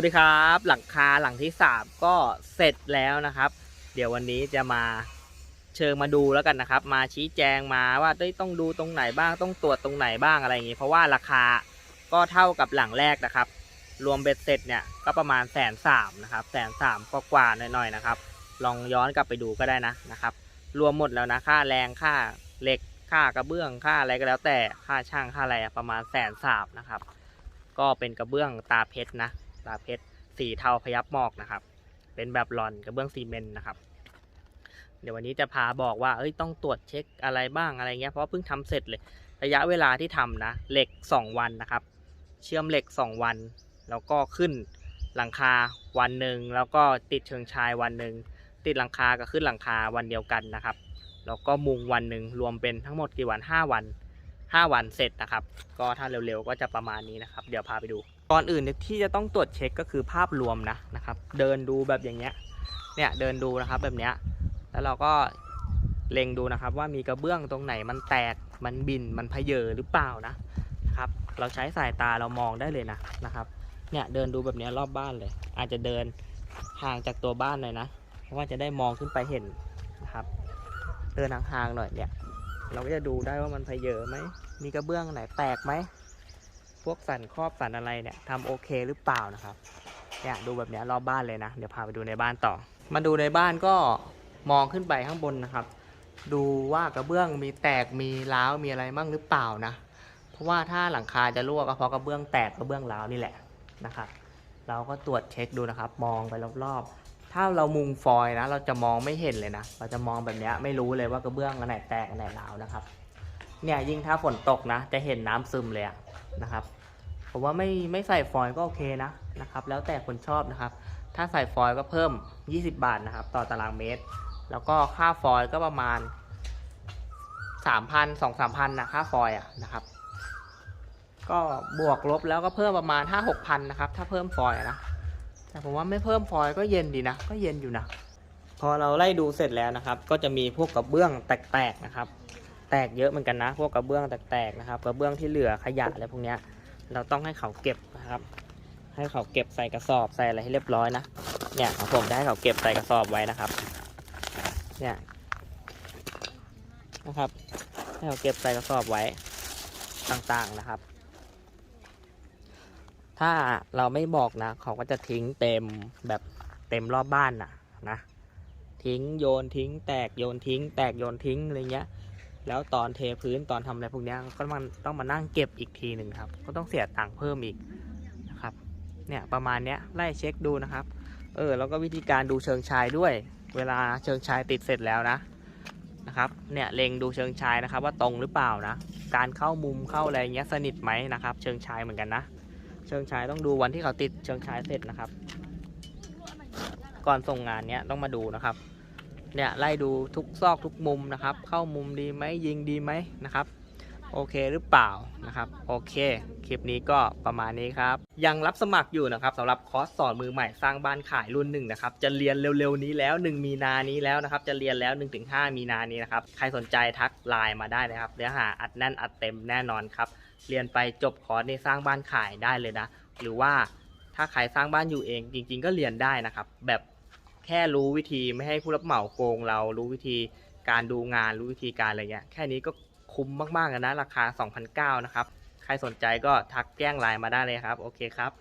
วัสดีครับ หลังคาหลังที่สามก็เสร็จแล้วนะครับ เดี๋ยววันนี้จะมาเชิญมาดูแล้วกันนะครับ มาชี้แจงมาว่าเอ้ต้องดูตรงไหนบ้างต้องตรวจตรงไหนบ้างอะไรอย่างงี้เพราะว่าราคาก็เท่ากับหลังแรกนะครับ รวมเบ็ดเสร็จเนี่ยก็ประมาณแสนสามนะครับแสนสามก็กว่าๆหน่อยๆนะครับ ลองย้อนกลับไปดูก็ได้นะนะครับ รวมหมดแล้วนะค่าแรงค่าเหล็กค่ากระเบื้องค่าอะไรก็แล้วแต่ค่าช่างค่าอะไรประมาณแสนสามนะครับ ก็เป็นกระเบื้องตาเพชรนะ ตาเพชรสีเทาพยับหมอกนะครับ เป็นแบบหลอนกระเบื้องซีเมนต์นะครับ เดี๋ยววันนี้จะพาบอกว่าเอ้ยต้องตรวจเช็คอะไรบ้างอะไรเงี้ยเพราะเพิ่งทำเสร็จเลย ระยะเวลาที่ทำนะเหล็ก 2 วันนะครับ เชื่อมเหล็ก 2 วัน แล้วก็ขึ้นหลังคาวันหนึ่งแล้วก็ติดเชิงชายวันหนึ่งติดหลังคากับขึ้นหลังคาวันเดียวกันนะครับแล้วก็มุงวันหนึ่งรวมเป็นทั้งหมดกี่วัน 5 วัน 5 วันเสร็จนะครับ ก็ถ้าเร็วๆก็จะประมาณนี้นะครับ เดี๋ยวพาไปดู ก่อนอื่นที่จะต้องตรวจเช็คก็คือภาพรวมนะนะครับ เดินดูแบบอย่างเงี้ยเนี่ยเดินดูนะครับแบบเนี้ยแล้วเราก็เล็งดูนะครับว่ามีกระเบื้องตรงไหนมันแตกมันบินมันพเยอหรือเปล่านะนะครับ เราใช้สายตาเรามองได้เลยนะนะครับเนี่ยเดินดูแบบเนี้ยรอบบ้านเลย อาจจะเดินห่างจากตัวบ้านหน่อยนะ เพราะว่าจะได้มองขึ้นไปเห็นนะครับ เดินห่างๆหน่อยเนี่ย เราก็จะดูได้ว่ามันพเยอไหมมีกระเบื้องไหนแตกไหม พวกสันครอบสันอะไรเนี่ยทำโอเคหรือเปล่านะครับเนี่ยดูแบบเนี้ยรอบบ้านเลยนะ เดี๋ยวพาไปดูในบ้านต่อ มาดูในบ้านก็มองขึ้นไปข้างบนนะครับ ดูว่ากระเบื้องมีแตกมีร้าวมีอะไรมั่งหรือเปล่านะ เพราะว่าถ้าหลังคาจะรั่วก็เพราะกระเบื้องแตกกระเบื้องร้าวนี่แหละนะครับเราก็ตรวจเช็คดูนะครับ มองไปรอบๆ ถ้าเรามุงฟอยล์นะ เราจะมองไม่เห็นเลยนะ เราจะมองแบบนี้ไม่รู้เลยว่ากระเบื้องอันไหนแตกอันไหนร้าวนะครับ เนี่ยยิ่งถ้าฝนตกนะ จะเห็นน้ำซึมเลยอะนะครับผมว่าไม่ไม่ใส่ฟอยล์ก็โอเคนะนะครับ แล้วแต่คนชอบนะครับ ถ้าใส่ฟอยล์ก็เพิ่ม 20 บาทนะครับ ต่อตารางเมตร แล้วก็ค่าฟอยล์ก็ประมาณ 3,000 2-3,000นะค่าฟอยล์อะนะครับ ก็บวกลบแล้วก็เพิ่มประมาณ 5-6,000นะครับถ้าเพิ่มฟอยล์นะแต่ผมว่าไม่เพิ่มฟอยล์ก็เย็นดีนะ ก็เย็นอยู่นะพอเราไล่ดูเสร็จแล้วนะครับ ก็จะมีพวกกระเบื้องแตกๆนะครับ แตกเยอะเหมือนกันนะ พวกกระเบื้องแตกๆนะครับกระเบื้องที่เหลือขยะอะไรพวกนี้เราต้องให้เขาเก็บนะครับ ให้เขาเก็บใส่กระสอบใส่อะไรให้เรียบร้อยนะเนี่ยผมจะให้เขาเก็บใส่กระสอบไว้นะครับเนี่ยนะครับให้เขาเก็บใส่กระสอบไว้ต่างๆนะครับ ถ้าเราไม่บอกนะ เขาก็จะทิ้งเต็มแบบเต็มรอบบ้านนะนะ ทิ้งโยนทิ้ง แตกโยนทิ้ง แตกโยนทิ้งอะไรเงี้ย แล้วตอนเทพื้นตอนทำอะไรพวกเนี้ยก็มันต้องมานั่งเก็บอีกทีหนึ่งครับ ก็ต้องเสียตังค์เพิ่มอีกนะครับ เนี่ยประมาณเนี้ยไล่เช็คดูนะครับ เออแล้วก็วิธีการดูเชิงชายด้วย เวลาเชิงชายติดเสร็จแล้วนะนะครับ เนี่ยเล็งดูเชิงชายนะครับ ว่าตรงหรือเปล่านะ การเข้ามุมเข้าอะไรเงี้ยสนิทไหมนะครับ เชิงชายเหมือนกันนะ เชิงชายต้องดูวันที่เขาติดเชิงชายเสร็จนะครับ ก่อนส่งงานเนี้ยต้องมาดูนะครับ เนี่ยไล่ดูทุกซอกทุกมุมนะครับ เข้ามุมดีไหมยิงดีไหมนะครับโอเคหรือเปล่านะครับโอเค คลิปนี้ก็ประมาณนี้ครับ ยังรับสมัครอยู่นะครับสำหรับคอร์สสอนมือใหม่สร้างบ้านขายรุ่นหนึ่งนะครับจะเรียนเร็วๆนี้แล้ว 1 มีนานี้แล้วนะครับจะเรียนแล้ว 1-5 มีนานี้นะครับใครสนใจทักไลน์มาได้นะครับเนื้อหาอัดแน่นอัดเต็มแน่นอนครับเรียนไปจบคอร์สในสร้างบ้านขายได้เลยนะ หรือว่าถ้าใครสร้างบ้านอยู่เองจริง ๆ ก็เรียนได้นะครับแบบ แค่รู้วิธีไม่ให้ผู้รับเหมาโกงเรา รู้วิธีการดูงานรู้วิธีการอะไรเงี้ยแค่นี้ก็คุ้มมากๆแล้วนะราคา 2,900 นะครับ ใครสนใจก็ทักแจ้งไลน์มาได้เลยครับ โอเคครับ